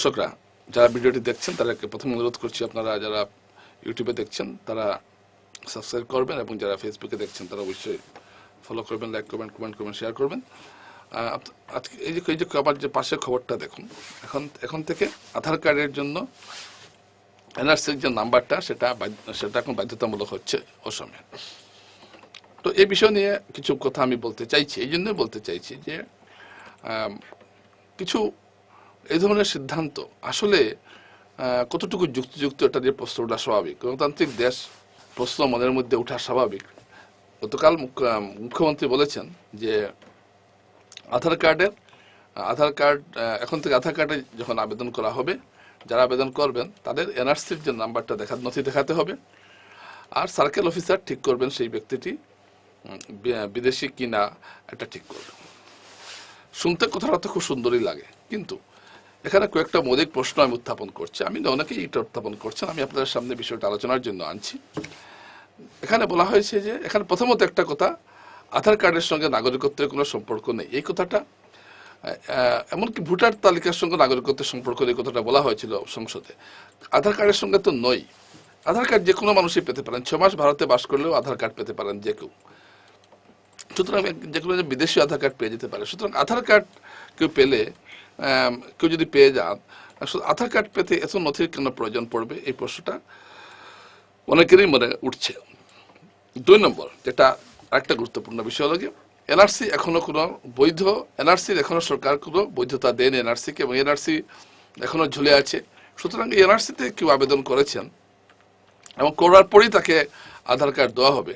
দর্শকরা যারা ভিডিওটি দেখছেন, তাদেরকে প্রথম অনুরোধ করছি আপনারা যারা ইউটিউবে দেখছেন, তারা সাবস্ক্রাইব করবেন এবং যারা ফেসবুকে দেখছেন, তারা অবশ্যই ফলো করবেন লাইক করবেন কমেন্ট করবেন শেয়ার করবেন। আজকে এই যে এই যে আমার যে পাশের খবরটা দেখুন, এখন এখন থেকে আধার কার্ডের জন্য এনআরসির যে নাম্বারটা, সেটা সেটা এখন বাধ্যতামূলক হচ্ছে অসমে। তো এই বিষয় নিয়ে কিছু কথা আমি বলতে চাইছি, এই জন্যই বলতে চাইছি যে কিছু এই ধরনের সিদ্ধান্ত, আসলে কতটুকু যুক্তিযুক্ত এটা যে প্রশ্ন ওঠা স্বাভাবিক? গণতান্ত্রিক দেশ, প্রশ্ন মনের মধ্যে ওঠা স্বাভাবিক। গতকাল মুখ্য- মুখ্যমন্ত্রী বলেছেন যে, আধার কার্ডের আধার কার্ড এখন থেকে আধার কার্ডে যখন আবেদন করা হবে, যারা আবেদন করবেন, তাদের এনআরসির যে নাম্বারটা দেখা, নথি দেখাতে হবে। আর সার্কেল অফিসার ঠিক করবেন সেই ব্যক্তিটি বিদেশি কিনা, এটা ঠিক করবেন। শুনতে কথাটা তো খুব সুন্দরই লাগে, কিন্তু এখানে কয়েকটা মৌলিক প্রশ্ন আমি উত্থাপন করছি। আমি অনেকেই এটা উত্থাপন করছেন। আমি আপনাদের সামনে বিষয়টা আলোচনার জন্য আনছি। এখানে বলা হয়েছে যে, এখানে প্রথমত একটা কথা, আধার কার্ডের সঙ্গে নাগরিকত্বের কোনো সম্পর্ক নেই। এই কথাটা এমনকি ভোটার তালিকার সঙ্গে নাগরিকত্বের সম্পর্ক নেই কথাটা বলা হয়েছিল সংসদে। আধার কার্ডের সঙ্গে তো নয়। আধার কার্ড যে কোনো মানুষই পেতে পারেন। ছ মাস ভারতে বাস করলেও আধার কার্ড পেতে পারেন যে কেউ। সুতরাং যে কোনো বিদেশি আধার কার্ড পেয়ে যেতে পারে। সুতরাং আধার কার্ড কেউ পেলে কেউ যদি পেয়ে যান আধার কার্ড পেতে এত নথির কেন প্রয়োজন পড়বে? এই প্রশ্নটা অনেকেরই মনে উঠছে। দুই নম্বর, যেটা আরেকটা গুরুত্বপূর্ণ বিষয় হলো এনআরসি এখনও কোনো বৈধ এনআরসির এখনও সরকার কোনো বৈধতা দেন এনআরসিকে এবং এনআরসি এখনও ঝুলে আছে। সুতরাং এই এনআরসিতে কেউ আবেদন করেছেন এবং করার পরেই তাকে আধার কার্ড দেওয়া হবে।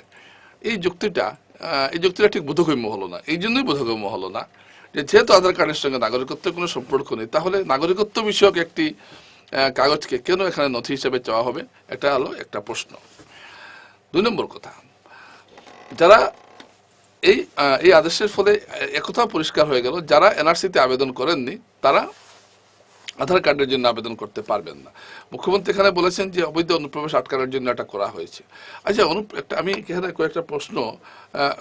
এই যুক্তিটা এই যুক্তিটা ঠিক বোধগম্য হলো না। এই জন্যই বোধগম্য হলো না যে যেহেতু আধার কার্ডের সঙ্গে নাগরিকত্বের কোনো সম্পর্ক নেই, তাহলে নাগরিকত্ব বিষয়ক একটি কাগজকে কেন এখানে নথি হিসেবে চাওয়া হবে? এটা হলো একটা প্রশ্ন। দুই নম্বর কথা, যারা এই এই আদেশের ফলে একথা পরিষ্কার হয়ে গেল, যারা এনআরসিতে আবেদন করেননি, তারা আধার কার্ডের জন্য আবেদন করতে পারবেন না। মুখ্যমন্ত্রী এখানে বলেছেন যে অবৈধ অনুপ্রবেশ আটকানোর জন্য এটা করা হয়েছে। আচ্ছা অনু একটা আমি এখানে কয়েকটা প্রশ্ন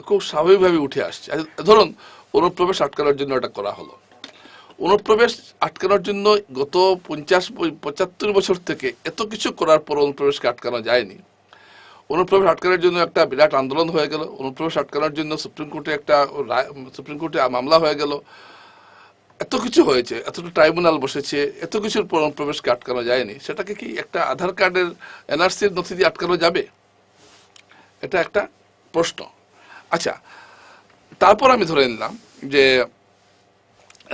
খুব স্বাভাবিকভাবে উঠে আসছে। আচ্ছা, ধরুন অনুপ্রবেশ আটকানোর জন্য এটা করা হলো। অনুপ্রবেশ আটকানোর জন্য গত পঞ্চাশ পঁচাত্তর বছর থেকে এত কিছু করার পর অনুপ্রবেশকে আটকানো যায়নি। অনুপ্রবেশ আটকানোর জন্য একটা বিরাট আন্দোলন হয়ে গেল। অনুপ্রবেশ আটকানোর জন্য সুপ্রিম কোর্টে একটা সুপ্রিম কোর্টে মামলা হয়ে গেল। এত কিছু হয়েছে, এতটা ট্রাইব্যুনাল বসেছে, এত কিছুর পর অনুপ্রবেশকে আটকানো যায়নি, সেটাকে কি একটা আধার কার্ডের এনআরসির নথি দিয়ে আটকানো যাবে? এটা একটা প্রশ্ন। আচ্ছা তারপর আমি ধরে নিলাম যে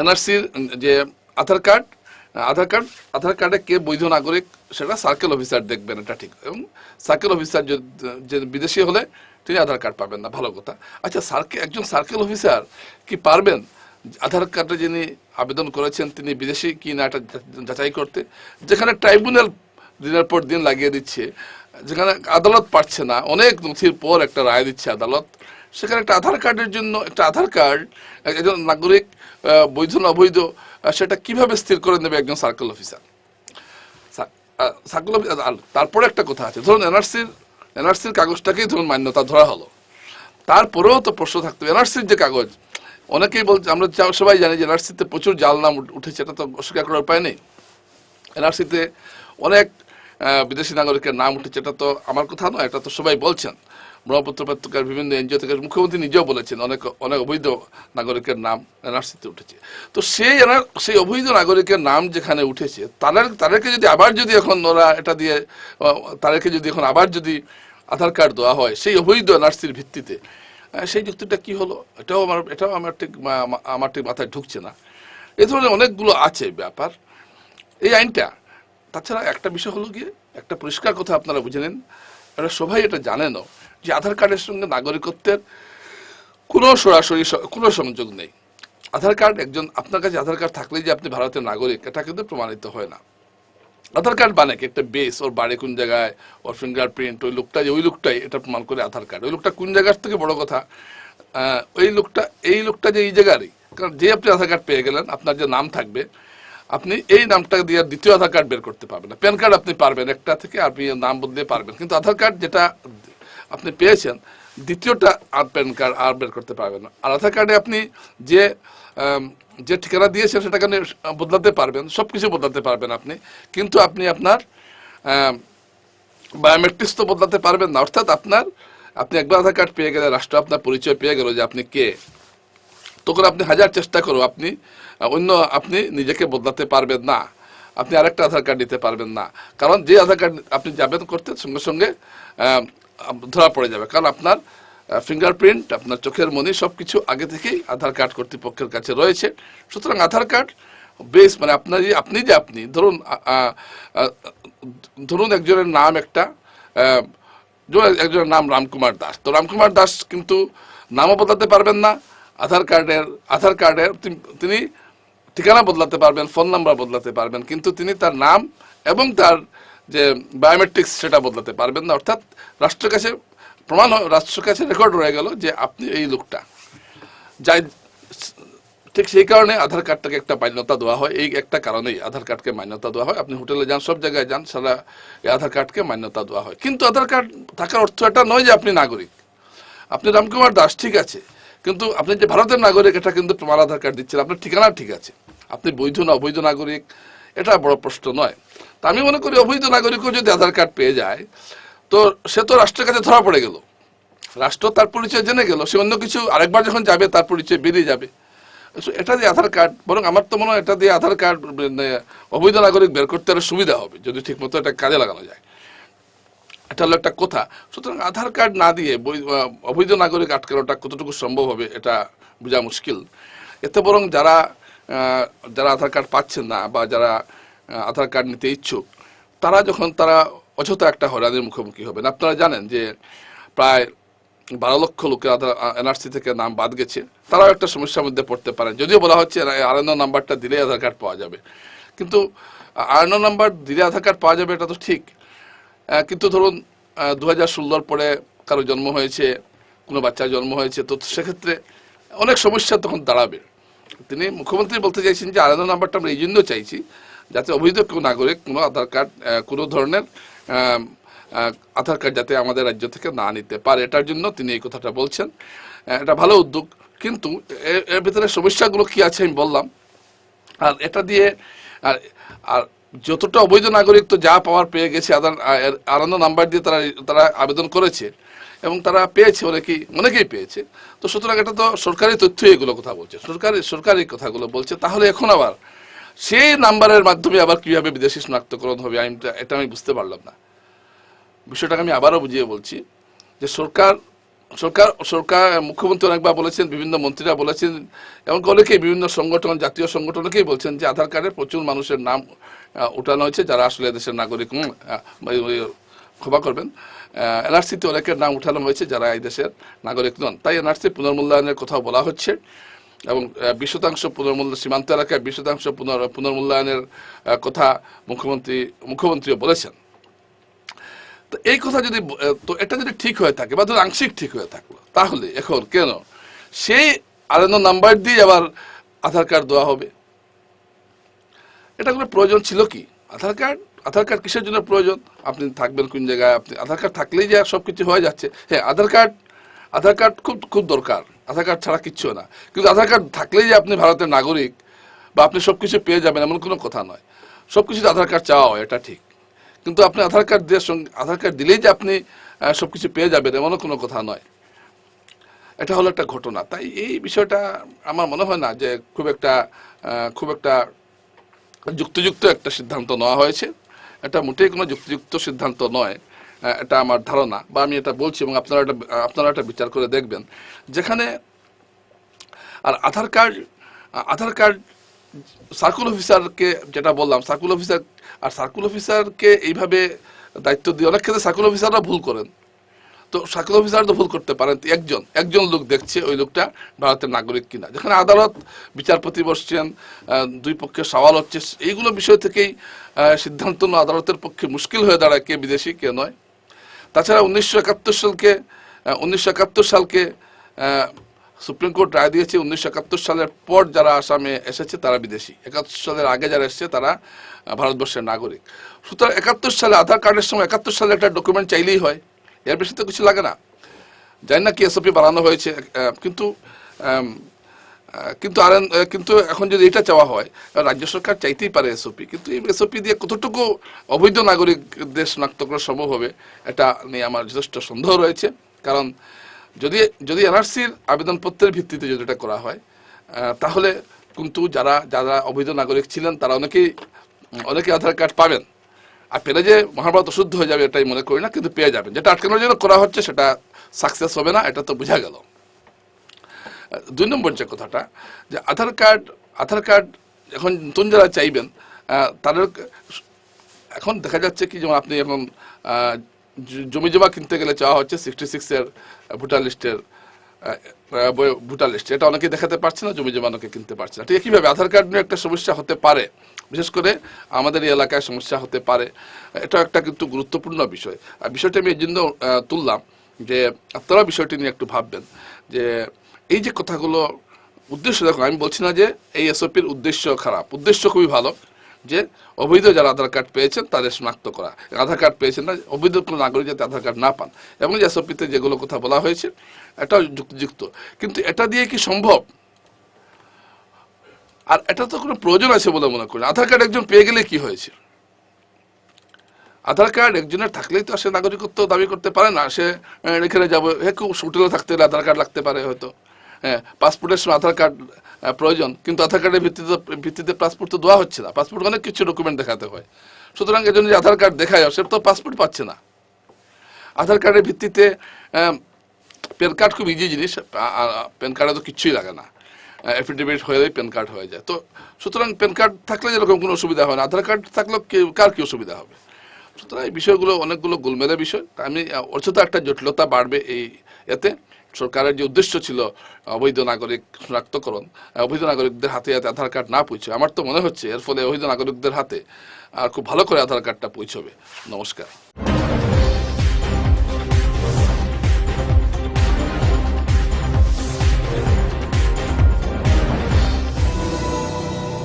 এনআরসির যে আধার কার্ড আধার কার্ড, আধার কার্ডে কে বৈধ নাগরিক সেটা সার্কেল অফিসার দেখবেন, এটা ঠিক। এবং সার্কেল অফিসার যে বিদেশি হলে তিনি আধার কার্ড পাবেন না, ভালো কথা। আচ্ছা সার্কেল একজন সার্কেল অফিসার কি পারবেন? আধার কার্ডে যিনি আবেদন করেছেন, তিনি বিদেশি কি না এটা যাচাই করতে, যেখানে ট্রাইব্যুনাল দিনের পর দিন লাগিয়ে দিচ্ছে, যেখানে আদালত পারছে না, অনেক নথির পর একটা রায় দিচ্ছে আদালত, সেখানে একটা আধার কার্ডের জন্য একটা আধার কার্ড, একজন নাগরিক বৈধ না অবৈধ সেটা কীভাবে স্থির করে নেবে একজন সার্কেল অফিসার? সার্কেল তারপরে একটা কথা আছে, ধরুন এনআরসির এনআরসির কাগজটাকেই ধরুন মান্যতা ধরা হলো, তারপরেও তো প্রশ্ন থাকতো এনআরসির যে কাগজ অনেকেই বলছে, আমরা সবাই জানি যে এনআরসিতে প্রচুর জাল নাম উঠ- উঠেছে, এটা তো অস্বীকার করার উপায় নেই। এনআরসিতে অনেক বিদেশি নাগরিকের নাম উঠেছে, এটা তো আমার কথা নয়, এটা তো সবাই বলছেন। ব্রহ্মপুত্র পত্রিকার বিভিন্ন এনজিও থেকে মুখ্যমন্ত্রী নিজেও বলেছেন, অনেক অনেক অবৈধ নাগরিকের নাম এনআরসিতে উঠেছে। তো সেই সেই অবৈধ নাগরিকের নাম যেখানে উঠেছে, তাদের, তাদেরকে যদি আবার যদি এখন ওরা এটা দিয়ে তাদেরকে যদি এখন আবার যদি আধার কার্ড দেওয়া হয়, সেই অবৈধ এনআরসির ভিত্তিতে সেই যুক্তিটা কি হলো? এটাও আমার এটাও আমার ঠিক আমার ঠিক মাথায় ঢুকছে না। এ ধরনের অনেকগুলো আছে ব্যাপার। এই আইনটা, তাছাড়া একটা বিষয় হলো গিয়ে, একটা পরিষ্কার কথা আপনারা বুঝে নেন। এটা সবাই এটা জানেনও যে আধার কার্ডের সঙ্গে নাগরিকত্বের কোনো সরাসরি কোনো সংযোগ নেই। আধার কার্ড একজন আপনার কাছে আধার কার্ড থাকলেই যে আপনি ভারতের নাগরিক, এটা কিন্তু প্রমাণিত হয় না। আধার কার্ড মানে কি? একটা বেস ওর বাড়ি কোন জায়গায়, ওর ফিঙ্গারপ্রিন্ট ওই লোকটা যে ওই লোকটাই এটা প্রমাণ করে আধার কার্ড ওই লোকটা কোন জায়গার থেকে বড় কথা? ওই লোকটা এই লোকটা যে এই জায়গারই। কারণ যে আপনি আধার কার্ড পেয়ে গেলেন, আপনার যে নাম থাকবে, আপনি এই নামটা দিয়ে দ্বিতীয় আধার কার্ড বের করতে পারবেন। না প্যান কার্ড আপনি পারবেন একটা থেকে, আপনি নাম বদলে পারবেন। কিন্তু আধার কার্ড যেটা আপনি পেয়েছেন, দ্বিতীয়টা আর প্যান কার্ড আর বের করতে পারবেন না। আর আধার কার্ডে আপনি যে যে ঠিকানা দিয়েছেন সেটাকে বদলাতে পারবেন সব কিছু বদলাতে পারবেন আপনি। কিন্তু আপনি আপনার বায়োমেট্রিক্স তো বদলাতে পারবেন না। অর্থাৎ আপনার, আপনি একবার আধার কার্ড পেয়ে গেলে রাষ্ট্র আপনার পরিচয় পেয়ে গেল যে আপনি কে। তখন আপনি হাজার চেষ্টা করো, আপনি অন্য আপনি নিজেকে বদলাতে পারবেন না। আপনি আরেকটা আধার কার্ড নিতে পারবেন না। কারণ যে আধার কার্ড আপনি যাবেন করতে, সঙ্গে সঙ্গে ধরা পড়ে যাবে। কারণ আপনার ফিঙ্গারপ্রিন্ট আপনার চোখের মনি সব কিছু আগে থেকেই আধার কার্ড কর্তৃপক্ষের কাছে রয়েছে। সুতরাং আধার কার্ড বেস মানে আপনার যে- আপনি যে আপনি, ধরুন ধরুন একজনের নাম একটা একজনের নাম রামকুমার দাস। তো রামকুমার দাস কিন্তু নামও বদলাতে পারবেন না, আধার কার্ডের আধার কার্ডের তিনি ঠিকানা বদলাতে পারবেন, ফোন নাম্বার বদলাতে পারবেন, কিন্তু তিনি তার নাম এবং তার যে বায়োমেট্রিক্স সেটা বদলাতে পারবেন না। অর্থাৎ রাষ্ট্রের কাছে প্রমাণ রাষ্ট্রের কাছে রেকর্ড রয়ে গেল যে আপনি এই লোকটা। যাই ঠিক সেই কারণে আধার কার্ডটাকে একটা মান্যতা দেওয়া হয়। এই একটা কারণেই আধার কার্ডকে মান্যতা দেওয়া হয়। আপনি হোটেলে যান, সব জায়গায় যান, সারা এই আধার কার্ডকে মান্যতা দেওয়া হয়। কিন্তু আধার কার্ড থাকার অর্থ এটা নয় যে আপনি নাগরিক। আপনি রামকুমার দাস, ঠিক আছে। কিন্তু আপনি যে ভারতের নাগরিক, এটা কিন্তু প্রমাণ আধার কার্ড দিচ্ছেন। আপনার ঠিকানা ঠিক আছে। আপনি বৈধ না অবৈধ নাগরিক, এটা বড় প্রশ্ন নয়। তা আমি মনে করি অবৈধ নাগরিকও যদি আধার কার্ড পেয়ে যায় তো সে তো রাষ্ট্রের কাছে ধরা পড়ে গেল। রাষ্ট্র তার পরিচয় জেনে গেল সে অন্য কিছু আরেকবার যখন যাবে তার পরিচয় বেরিয়ে যাবে। এটা দিয়ে আধার কার্ড বরং আমার তো মনে হয় এটা দিয়ে আধার কার্ড মানে, অবৈধ নাগরিক বের করতে আরও সুবিধা হবে যদি ঠিক মতো এটা কাজে লাগানো যায়। এটা হলো একটা কথা। সুতরাং আধার কার্ড না দিয়ে অবৈধ নাগরিক আটকানোটা কতটুকু সম্ভব হবে এটা বোঝা মুশকিল। এতে বরং যারা যারা আধার কার্ড পাচ্ছেন না বা যারা আধার কার্ড নিতে ইচ্ছুক তারা যখন তারা অযথা একটা হয়রানির মুখোমুখি হবেন। আপনারা জানেন যে প্রায় বারো লক্ষ লোকের আধার এনআরসি থেকে নাম বাদ গেছে। তারাও একটা সমস্যার মধ্যে পড়তে পারেন। যদিও বলা হচ্ছে আরএনও নাম্বারটা দিলে আধার কার্ড পাওয়া যাবে। কিন্তু আরএনও নাম্বার দিলে আধার কার্ড পাওয়া যাবে এটা তো ঠিক। কিন্তু ধরুন দু হাজার ষোলোর পরে কারও জন্ম হয়েছে, কোনো বাচ্চার জন্ম হয়েছে, তো সেক্ষেত্রে অনেক সমস্যা তখন দাঁড়াবে। তিনি মুখ্যমন্ত্রী বলতে চাইছেন যে আলাদা নাম্বারটা আমরা এই জন্য চাইছি, যাতে অবৈধ কোনো নাগরিক, কোনো আধার কার্ড কোনো ধরনের আধার কার্ড যাতে আমাদের রাজ্য থেকে না নিতে পারে, এটার জন্য তিনি এই কথাটা বলছেন। এটা ভালো উদ্যোগ, কিন্তু এর- ভিতরে সমস্যাগুলো কি আছে আমি বললাম। আর এটা দিয়ে, আর আর যতটা অবৈধ নাগরিক তো যা পাওয়ার পেয়ে গেছে আদান আনন্দ নাম্বার দিয়ে তারা তারা আবেদন করেছে এবং তারা পেয়েছে, অনেকেই অনেকেই পেয়েছে। তো সুতরাং এটা তো সরকারি তথ্য এগুলো কথা বলছে। সরকারি সরকারি কথাগুলো বলছে। তাহলে এখন আবার সেই নাম্বারের মাধ্যমে আবার কীভাবে বিদেশি শনাক্তকরণ হবে, আমি এটা- আমি বুঝতে পারলাম না। বিষয়টাকে আমি আবারও বুঝিয়ে বলছি যে সরকার সরকার সরকার, মুখ্যমন্ত্রী অনেকবার বলেছেন, বিভিন্ন মন্ত্রীরা বলেছেন, এমনকি অনেকেই বিভিন্ন সংগঠন, জাতীয় সংগঠনকেই বলছেন যে আধার কার্ডে প্রচুর মানুষের নাম উঠানো হয়েছে, যারা আসলে দেশের নাগরিক ক্ষমা করবেন। এনআরসিতে অনেকের নাম উঠানো হয়েছে, যারা এই দেশের নাগরিক নন। তাই এনআরসি পুনর্মূল্যায়নের কথাও বলা হচ্ছে। এবং বিশ শতাংশ পুনর্মূল্য, সীমান্ত এলাকায় বিশ শতাংশ পুনর, পুনর্মূল্যায়নের কথা মুখ্যমন্ত্রী, মুখ্যমন্ত্রীও বলেছেন। তো এই কথা যদি তো এটা যদি ঠিক হয়ে থাকে বা ধরুন আংশিক ঠিক হয়ে থাকল, তাহলে এখন কেন? সেই আলাদা নাম্বার দিয়ে আবার আধার কার্ড দেওয়া হবে? এটা কোনো প্রয়োজন ছিল কি? আধার কার্ড? আধার কার্ড কিসের জন্য প্রয়োজন? আপনি থাকবেন কোন জায়গায়? আপনি, আধার কার্ড থাকলেই যে সব কিছু হয়ে যাচ্ছে। হ্যাঁ আধার কার্ড আধার কার্ড খুব খুব দরকার। আধার কার্ড ছাড়া কিচ্ছু না। কিন্তু আধার কার্ড থাকলেই যে আপনি ভারতের নাগরিক বা আপনি সব কিছু পেয়ে যাবেন এমন কোনো কথা নয়। সব কিছুতে আধার কার্ড চাওয়া হয়, এটা ঠিক। কিন্তু আপনি আধার কার্ড দিয়ে আধার কার্ড দিলেই যে আপনি সব কিছু পেয়ে যাবেন এমনও কোনো কথা নয়। এটা হলো একটা ঘটনা। তাই এই বিষয়টা আমার মনে হয় না যে খুব একটা খুব একটা যুক্তিযুক্ত একটা সিদ্ধান্ত নেওয়া হয়েছে। এটা মোটেই কোনো যুক্তিযুক্ত সিদ্ধান্ত নয়। এটা আমার ধারণা বা আমি এটা বলছি এবং আপনারা এটা আপনারা এটা বিচার করে দেখবেন। যেখানে আর Aadhaar card Aadhaar card circle অফিসারকে যেটা বললাম, সার্কুল অফিসার, আর সার্কুল অফিসারকে এইভাবে দায়িত্ব দিয়ে অনেক ক্ষেত্রে সার্কুল অফিসাররা ভুল করেন। তো সার্কুল অফিসার তো ভুল করতে পারেন, একজন একজন লোক দেখছে ওই লোকটা ভারতের নাগরিক কিনা। যেখানে আদালত বিচারপতি বসছেন দুই পক্ষের সওয়াল হচ্ছে, এইগুলো বিষয় থেকেই সিদ্ধান্ত আদালতের পক্ষে মুশকিল হয়ে দাঁড়ায়, কে বিদেশি, কে নয়। তাছাড়া উনিশশো একাত্তর সালকে উনিশশো একাত্তর সালকে সুপ্রিম কোর্ট রায় দিয়েছে, উনিশশো একাত্তর সালের পর যারা আসামে এসেছে তারা বিদেশি। একাত্তর সালের আগে যারা এসেছে তারা ভারতবর্ষের নাগরিক। সুতরাং একাত্তর সালে আধার কার্ডের সময় একাত্তর সালে একটা ডকুমেন্ট চাইলেই হয়। এর বেশি তো কিছু লাগে না। জানি না কি এসওপি বানানো হয়েছে কিন্তু কিন্তু আর কিন্তু এখন যদি এটা চাওয়া হয় রাজ্য সরকার চাইতেই পারে এসওপি কিন্তু এই এসওপি দিয়ে কতটুকু অবৈধ নাগরিকদের শনাক্ত করা সম্ভব হবে, এটা নিয়ে আমার যথেষ্ট সন্দেহ রয়েছে। কারণ যদি যদি এনআরসির আবেদনপত্রের ভিত্তিতে যদি এটা করা হয় তাহলে কিন্তু যারা যারা অবৈধ নাগরিক ছিলেন, তারা অনেকেই অনেকে আধার কার্ড পাবেন। আর পেলে যে মহাভারত অশুদ্ধ হয়ে যাবে এটাই মনে করি না, কিন্তু পেয়ে যাবেন। যেটা আটকানোর জন্য করা হচ্ছে, সেটা সাকসেস হবে না, এটা তো বোঝা গেল। দুই নম্বর যে কথাটা, যে আধার কার্ড আধার কার্ড এখন নতুন যারা চাইবেন তাদের এখন দেখা যাচ্ছে কি যেমন আপনি এখন জমি জমা কিনতে গেলে চাওয়া হচ্ছে সিক্সটি সিক্সের ভোটার লিস্টের ভোটার লিস্ট এটা অনেকে দেখাতে পারছে না, জমি জমা অনেকে কিনতে পারছে না। ঠিক কীভাবে আধার কার্ড নিয়ে একটা সমস্যা হতে পারে। বিশেষ করে আমাদের এই এলাকায় সমস্যা হতে পারে। এটা একটা কিন্তু গুরুত্বপূর্ণ বিষয়। আর বিষয়টা আমি এই জন্য তুললাম যে আপনারা বিষয়টি নিয়ে একটু ভাববেন যে এই যে কথাগুলো উদ্দেশ্য, দেখো, আমি বলছি না যে এই এসওপির উদ্দেশ্য খারাপ। উদ্দেশ্য খুবই ভালো যে অবৈধ যারা আধার কার্ড পেয়েছেন তাদের শনাক্ত করা। আধার কার্ড পেয়েছেন না, অবৈধ কোনো নাগরিক যাতে আধার কার্ড না পান। এবং যে এসওপিতে যেগুলো কথা বলা হয়েছে এটাও যুক্তিযুক্ত। কিন্তু এটা দিয়ে কি সম্ভব? আর এটা তো কোনো প্রয়োজন আছে বলে মনে করি আধার কার্ড একজন পেয়ে গেলে কি হয়েছে? আধার কার্ড একজনের থাকলেই তো সে নাগরিকত্ব দাবি করতে পারে না। সে এখানে যাব হে খুব হোটেলে থাকতে গেলে আধার কার্ড লাগতে পারে হয়তো। হ্যাঁ পাসপোর্টের সময় আধার কার্ড প্রয়োজন। কিন্তু আধার কার্ডের ভিত্তিতে ভিত্তিতে পাসপোর্ট তো দেওয়া হচ্ছে না। পাসপোর্ট অনেক কিছু ডকুমেন্ট দেখাতে হয়। সুতরাং এজন্য যে আধার কার্ড দেখায়, সে তো পাসপোর্ট পাচ্ছে না। আধার কার্ডের ভিত্তিতে প্যান কার্ড খুব ইজি জিনিস। প্যান কার্ডে তো কিচ্ছুই লাগে না। এফিডেভিট হয়েই প্যান কার্ড হয়ে যায়। তো সুতরাং প্যান কার্ড থাকলে যেরকম কোনো অসুবিধা হয় না। আধার কার্ড থাকলেও কার কী অসুবিধা হবে? সুতরাং এই বিষয়গুলো অনেকগুলো গোলমেলের বিষয়। আমি অর্থত একটা জটিলতা বাড়বে এই এতে। সরকারের যে উদ্দেশ্য ছিল, অবৈধ নাগরিক শনাক্তকরণ অবৈধ নাগরিকদের হাতে হাতে আধার কার্ড না পৌঁছে আমার তো মনে হচ্ছে এর ফলে অবৈধ নাগরিকদের হাতে আর খুব ভালো করে আধার কার্ডটা পৌঁছবে। নমস্কার।